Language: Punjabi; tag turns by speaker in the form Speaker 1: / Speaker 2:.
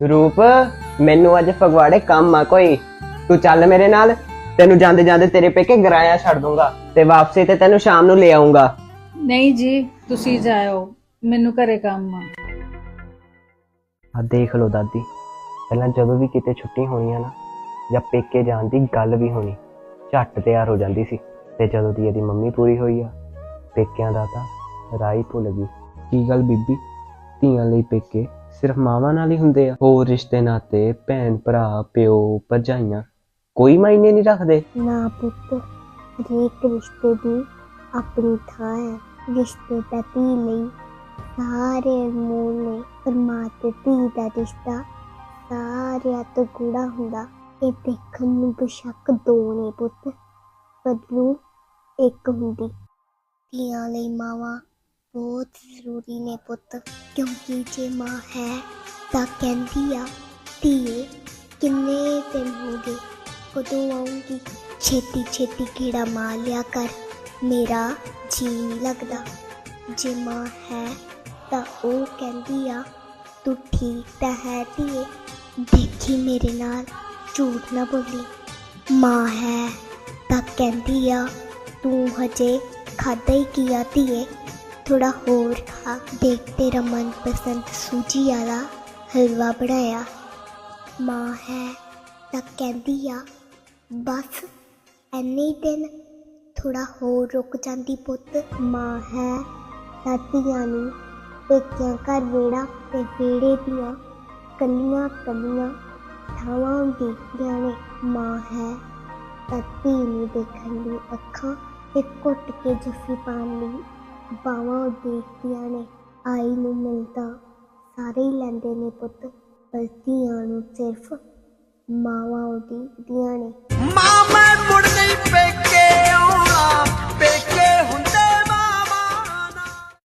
Speaker 1: ਰੂਪ ਮੈਨੂੰ ਅੱਜ ਫਗਵਾੜੇ ਕੰਮ ਆ ਕੋਈ। ਤੂੰ ਚੱਲ ਮੇਰੇ ਨਾਲ ਤੈਨੂੰ ਜਾਂਦੇ ਜਾਂਦੇ ਤੇਰੇ ਪੇਕੇ ਗਰਾਇਆ ਛੱਡ ਦੂੰਗਾ ਤੇ ਵਾਪਸੀ ਤੇ ਤੈਨੂੰ ਸ਼ਾਮ ਨੂੰ ਲੈ ਆਉਂਗਾ
Speaker 2: ਨਹੀਂ ਜੀ ਤੁਸੀਂ ਜਾਇਓ ਮੈਨੂੰ ਘਰੇ ਕੰਮ ਆ।
Speaker 1: ਆ ਦੇਖ ਲਓ ਦਾਦੀ ਪਹਿਲਾਂ ਜਦੋਂ ਵੀ ਕਿਤੇ ਛੁੱਟੀ ਹੋਣੀ ਆ ਨਾ ਜਾਂ ਪੇਕੇ ਜਾਣ ਦੀ ਗੱਲ ਵੀ ਹੋਣੀ ਝੱਟ ਤਿਆਰ ਹੋ ਜਾਂਦੀ ਸੀ ਤੇ ਜਦੋਂ ਦੀ ਇਹਦੀ ਮੰਮੀ ਪੂਰੀ ਹੋਈ ਆ ਪੇਕਿਆਂ ਦਾ ਤਾਂ ਹੀ ਭੁੱਲ ਗਈ। ਕੀ ਗੱਲ ਬੀਬੀ? ਧੀਆਂ ਲਈ ਪੇਕੇ ਸਿਰਫ ਮਾਵਾਂ ਨਾਲ ਹੀ ਹੁੰਦੇ ਆ। ਹੋਰ ਰਿਸ਼ਤੇ ਨਾਤੇ, ਭੈਣ, ਭਰਾ, ਪਿਓ, ਭਰਜਾਈਆਂ ਕੋਈ ਮਾਇਨੇ ਨਹੀਂ ਰੱਖਦੇ।
Speaker 3: ਨਾ ਪੁੱਤ, ਹਰੇਕ ਰਿਸ਼ਤੇ ਦੀ ਆਪਣੀ ਥਾਂ ਹੈ। ਰਿਸ਼ਤੇ ਦਾ ਧੀ ਲਈ ਸਾਰੇ ਅਨਮੋਲ ਨੇ ਪਰ ਮਾਂ ਤੇ ਧੀ ਦਾ ਰਿਸ਼ਤਾ ਸਾਰਿਆਂ ਤੋਂ ਗੂੜਾ ਹੁੰਦਾ। ਇਹ ਦੇਖਣ ਨੂੰ ਬੇਸ਼ੱਕ ਦੋ ਨੇ ਪੁੱਤ ਪਰ ਨੂੰ ਇੱਕ ਹੁੰਦੀ। ਧੀਆਂ ਲਈ ਮਾਵਾਂ ਬਹੁਤ ਜ਼ਰੂਰੀ ਨੇ ਪੁੱਤ, ਕਿਉਂਕਿ ਜੇ ਮਾਂ ਹੈ ਤਾਂ ਕਹਿੰਦੀ ਆ, ਧੀਏ, ਕਿੰਨੇ ਦਿਨ ਹੋ ਗਏ? ਕਦੋਂ ਆਉਂਗੀ ਛੇਤੀ ਛੇਤੀ ਕੀੜਾ ਮਾਰ ਲਿਆ ਕਰ। ਮੇਰਾ ਜੀ ਨਹੀਂ ਲੱਗਦਾ। ਜੇ ਮਾਂ ਹੈ ਤਾਂ ਉਹ ਕਹਿੰਦੀ ਆ, ਤੂੰ ਠੀਕ ਤਾਂ ਹੈ ਧੀਏ, ਦੇਖੀ ਮੇਰੇ ਨਾਲ, ਝੂਠ ਨਾ ਬੋਲੀ। ਮਾਂ ਹੈ ਤਾਂ ਕਹਿੰਦੀ ਆ, ਤੂੰ ਹਜੇ ਖਾਦਾ ਹੀ ਕੀਆ ਧੀਏ? ਥੋੜਾ ਹੋਰ ਖਾ ਦੇਖ ਤੇਰਾ ਮਨਪਸੰਦ ਸੂਜੀ ਵਾਲਾ ਹਲਵਾ ਬਣਾਇਆ। ਮਾਂ ਹੈ ਤਾਂ ਕਹਿੰਦੀ ਆ, ਬਸ ਐਨੇ ਦਿਨ ਥੋੜਾ ਹੋਰ ਰੁਕ ਜਾਂਦੀ ਪੁੱਤ। ਮਾਂ ਹੈ ਤਾਂ ਧੀਆਂ ਨੂੰ ਪੇਕਿਆਂ ਘਰ ਵੇੜਾ ਤੇ ਵੇੜੇ ਦੀਆਂ ਕੱਲੀਆਂ ਕੱਲੀਆਂ ਥਾਵਾਂ ਦੇਖਦੀਆਂ ਨੇ। ਮਾਂ ਹੈ ਤਾਂ ਧੀ ਨੂੰ ਦੇਖਣ ਲਈ ਅੱਖਾਂ ਤੇ ਘੁੱਟ ਕੇ ਜੱਫੀ ਪਾਉਣ ਲਈ ਬਾਹਾਂ ਉਹ ਦੇਖਦੀਆਂ ਨੇ ਆਈ ਨੂੰ ਮਿਲਦਾ, ਸਾਰੇ ਹੀ ਲੈਂਦੇ ਨੇ ਪੁੱਤ ਪਰ ਨੂੰ ਸਿਰਫ ਮਾਵਾਂ ਉਹ ਦੇਖਦੀਆਂ ਨੇ।
Speaker 4: Mama